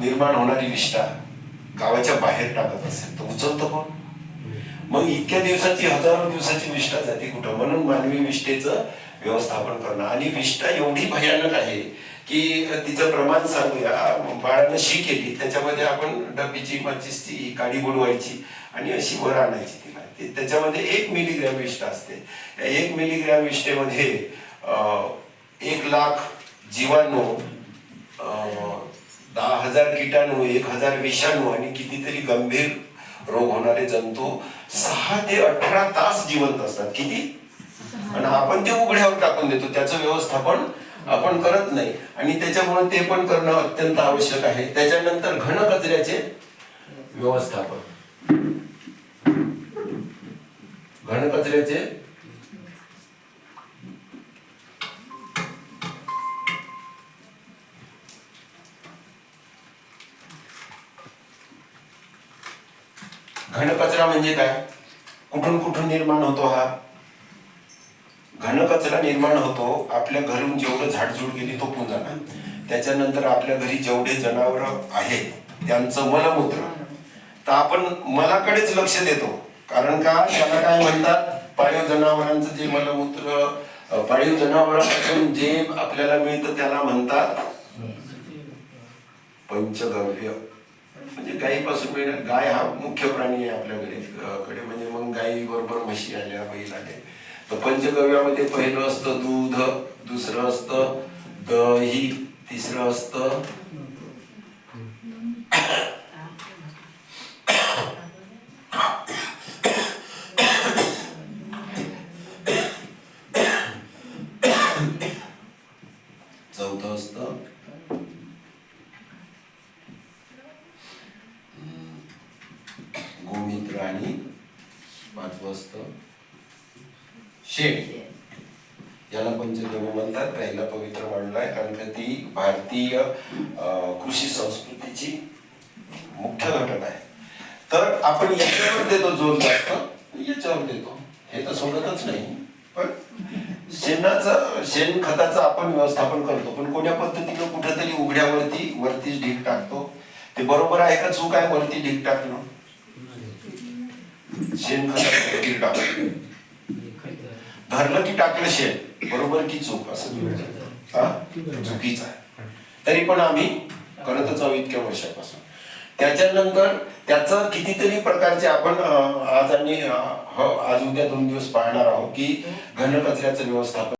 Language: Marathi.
निर्माण होणारी विष्ठा गावाच्या बाहेर टाकत असेल तर उचलतो कोण? मग इतक्या दिवसाची हजारो दिवसाची विष्ठा जाते कुठं? म्हणून मानवी विष्ठेचं व्यवस्थापन करणं. आणि विष्ठा एवढी भयानक आहे की तिचं प्रमाण सांगूया. बाळानं शी केली त्याच्यामध्ये आपण डब्बीची माचीसची काडी बुडवायची आणि अशी वर आणायची तिला. त्याच्यामध्ये एक मिलीग्रॅम विष्ठा असते. एक मिलीग्रॅम विष्ठेमध्ये एक लाख जीवाणू दहा हजार किटाणू एक हजार विषाणू आणि कितीतरी गंभीर रोग होणारे जंतू सहा ते अठरा तास जिवंत असतात. किती? आणि आपण ते उघड्यावर टाकून देतो. त्याचं व्यवस्थापन आपण करत नाही. आणि त्याच्यामुळे ते पण करणं अत्यंत आवश्यक आहे. त्याच्यानंतर घन कचऱ्याचे व्यवस्थापन. घन कचऱ्याचे घनकचरा म्हणजे काय? कुठून कुठून निर्माण होतो हा? घनकचरा निर्माण होतो आपल्या घरून जेवढं झाडझूड गेली तो पुंजाना त्याच्यानंतर आपल्या घरी जेवढे जनावर आहेत त्यांचं मलमूत्र. तर आपण मलाकडेच लक्ष देतो. कारण का? त्याला काय म्हणतात? पाळीव जनावरांचं जे मलमूत्र पाळीव जनावरांपासून जे आपल्याला मिळतं त्याला म्हणतात पंचगव्य. म्हणजे गायीपासून मिळणार म्हणजे गाय हा मुख्य प्राणी आहे आपल्याकडे. कडे म्हणजे मग गायी बरोबर म्हशी आल्या बैल आले तर पंचगव्यामध्ये पहिलं असतं दूध दुसरं असतं दही तिसरं असतं चौथं असतं प्राणी पाचवं असतं शेण याला पंचगव्य म्हणतात गाईला पवित्र मानलाय कारण का ती भारतीय कृषी संस्कृतीची मुख्य घटना आहे. तर आपण याच्यावर देतो जोर जास्त याच्यावर देतो. हे तर सोडतच नाही. पण शेणाचं शेण खताचं आपण व्यवस्थापन करतो. पण कोण्या पद्धतीनं कुठेतरी उघड्यावरती वरतीच ढीक टाकतो? ते बरोबर आहे का चूक आहे वरती ढीक टाकणं? शेण खताचं ढीक की टाकलं शेण. बरोबर की चूक? असं हा? चुकीचं आहे. तरी पण आम्ही करतच आहोत इतक्या वर्षापासून. त्याच्यानंतर त्याचं कितीतरी प्रकारचे आपण आज आणि हो, आज उद्या दोन दिवस पाहणार आहोत की घनकचऱ्याचं व्यवस्थापन